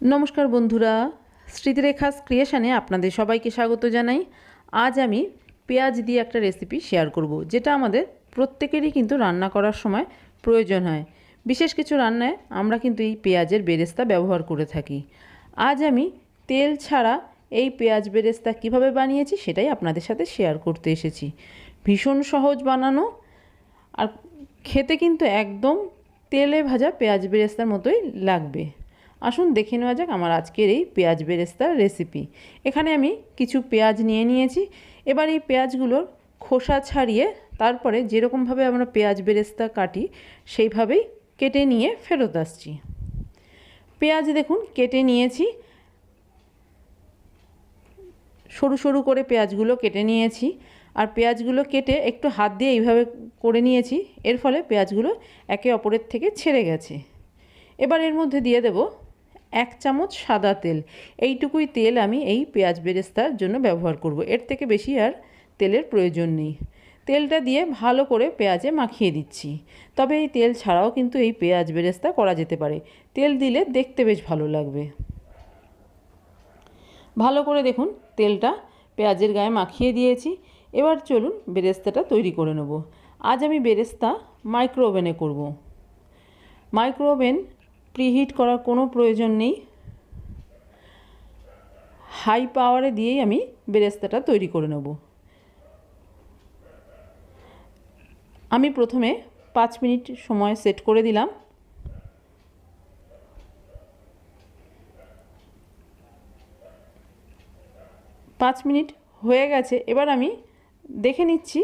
নমস্কার বন্ধুরা, স্মৃতিরেখাস ক্রিয়েশানে আপনাদের সবাইকে স্বাগত জানাই। আজ আমি পেঁয়াজ দিয়ে একটা রেসিপি শেয়ার করব, যেটা আমাদের প্রত্যেকেরই কিন্তু রান্না করার সময় প্রয়োজন হয়। বিশেষ কিছু রান্নায় আমরা কিন্তু এই পেঁয়াজের বেরেস্তা ব্যবহার করে থাকি। আজ আমি তেল ছাড়া এই পেঁয়াজ বেরেস্তা কীভাবে বানিয়েছি সেটাই আপনাদের সাথে শেয়ার করতে এসেছি। ভীষণ সহজ বানানো, আর খেতে কিন্তু একদম তেলে ভাজা পেঁয়াজ বেরেস্তার মতোই লাগবে। আসুন দেখে নেওয়া যাক আমার আজকের এই পেঁয়াজ বেরেস্তার রেসিপি এখানে আমি কিছু পেঁয়াজ নিয়ে নিয়েছি। এবার এই পেঁয়াজগুলোর খোসা ছাড়িয়ে তারপরে যেরকমভাবে আমরা পেঁয়াজ বেরেস্তা কাটি, সেইভাবেই কেটে নিয়ে ফেরত আসছি। পেঁয়াজ দেখুন কেটে নিয়েছি। সরু সরু করে পেঁয়াজগুলো কেটে নিয়েছি। আর পেঁয়াজগুলো কেটে একটু হাত দিয়ে এইভাবে করে নিয়েছি। এর ফলে পেঁয়াজগুলো একে অপরের থেকে ছেড়ে গেছে। এবার এর মধ্যে দিয়ে দেব এক চামচ সাদা তেল। এইটুকুই তেল আমি এই পেঁয়াজ বেরেস্তার জন্য ব্যবহার করব। এর থেকে বেশি আর তেলের প্রয়োজন নেই। তেলটা দিয়ে ভালো করে পেঁয়াজে মাখিয়ে দিচ্ছি। তবে এই তেল ছাড়াও কিন্তু এই পেঁয়াজ বেরেস্তা করা যেতে পারে। তেল দিলে দেখতে বেশ ভালো লাগবে। ভালো করে দেখুন, তেলটা পেঁয়াজের গায়ে মাখিয়ে দিয়েছি। এবার চলুন বেরেস্তাটা তৈরি করে নেব। আজ আমি বেরেস্তা মাইক্রো ওভেনে করব। মাইক্রো ওভেন প্রিহিট করার কোনো প্রয়োজন নেই। হাই পাওয়ারে দিয়েই আমি বেরেস্তাটা তৈরি করে নেব। আমি প্রথমে পাঁচ মিনিট সময় সেট করে দিলাম। পাঁচ মিনিট হয়ে গেছে, এবার আমি দেখে নিচ্ছি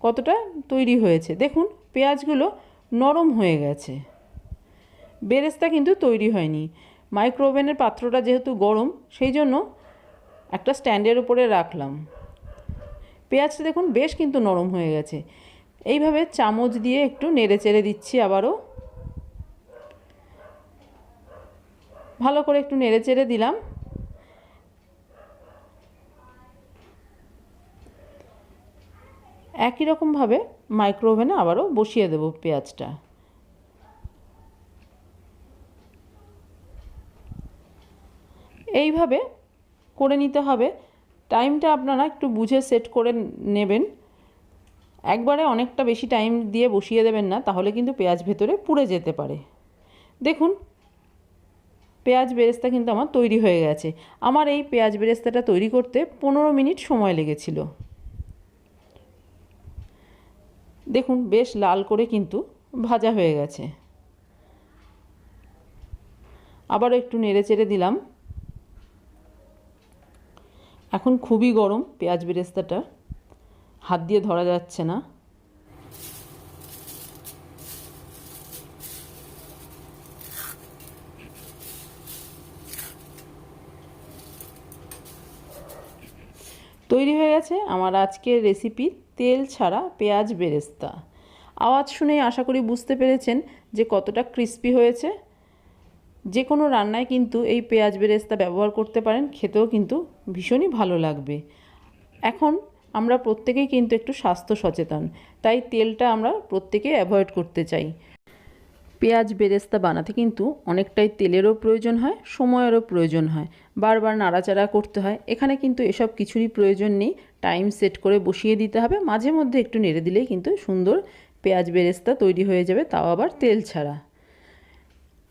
কতটা তৈরি হয়েছে। দেখুন, পেঁয়াজগুলো নরম হয়ে গেছে। বেরেস্তা কিন্তু তৈরি হয়নি। মাইক্রো ওভেনের পাত্রটা যেহেতু গরম সেই জন্য একটা স্ট্যান্ডের উপরে রাখলাম। পেঁয়াজটা দেখুন বেশ কিন্তু নরম হয়ে গেছে। এইভাবে চামচ দিয়ে একটু নেড়ে চেড়ে দিচ্ছি আবারও। ভালো করে একটু নেড়ে চেড়ে দিলাম। একই রকমভাবে মাইক্রো ওভেনে আবারও বসিয়ে দেব পেঁয়াজটা। এইভাবে করে নিতে হবে। টাইমটা আপনারা একটু বুঝে সেট করে নেবেন। একবারে অনেকটা বেশি টাইম দিয়ে বসিয়ে দেবেন না, তাহলে কিন্তু পেঁয়াজ ভেতরে পুড়ে যেতে পারে। দেখুন, পেঁয়াজ বেরেস্তা কিন্তু আমার তৈরি হয়ে গেছে। আমার এই পেঁয়াজ বেরেস্তাটা তৈরি করতে পনেরো মিনিট সময় লেগেছিল। দেখুন, বেশ লাল করে কিন্তু ভাজা হয়ে গেছে। আবারও একটু নেড়ে চেড়ে দিলাম। এখন খুবই গরম পেঁয়াজ বেরেস্তাটা। হাত দিয়ে ধরা যাচ্ছে না। তৈরি হয়ে গেছে আমার আজকের রেসিপি তেল ছাড়া পেঁয়াজ বেরেস্তা। আওয়াজ শুনেই আশা করি বুঝতে পেরেছেন যে কতটা ক্রিস্পি হয়েছে। যে কোনো রান্নায় কিন্তু এই পেঁয়াজ বেরেস্তা ব্যবহার করতে পারেন, খেতেও কিন্তু ভীষণই ভালো লাগবে। এখন আমরা প্রত্যেকেই কিন্তু একটু স্বাস্থ্য সচেতন, তাই তেলটা আমরা প্রত্যেকেই অ্যাভয়েড করতে চাই। পেঁয়াজ বেরেস্তা বানাতে কিন্তু অনেকটাই তেলেরও প্রয়োজন হয়, সময়েরও প্রয়োজন হয়। বারবার নাড়াচাড়া করতে হয়, এখানে কিন্তু এসব কিছুরই প্রয়োজন নেই। টাইম সেট করে বসিয়ে দিতে হবে, মাঝে মধ্যে একটু নেড়ে দিলেই কিন্তু সুন্দর পেঁয়াজ বেরেস্তা তৈরি হয়ে যাবে, তাও আবার তেল ছাড়া।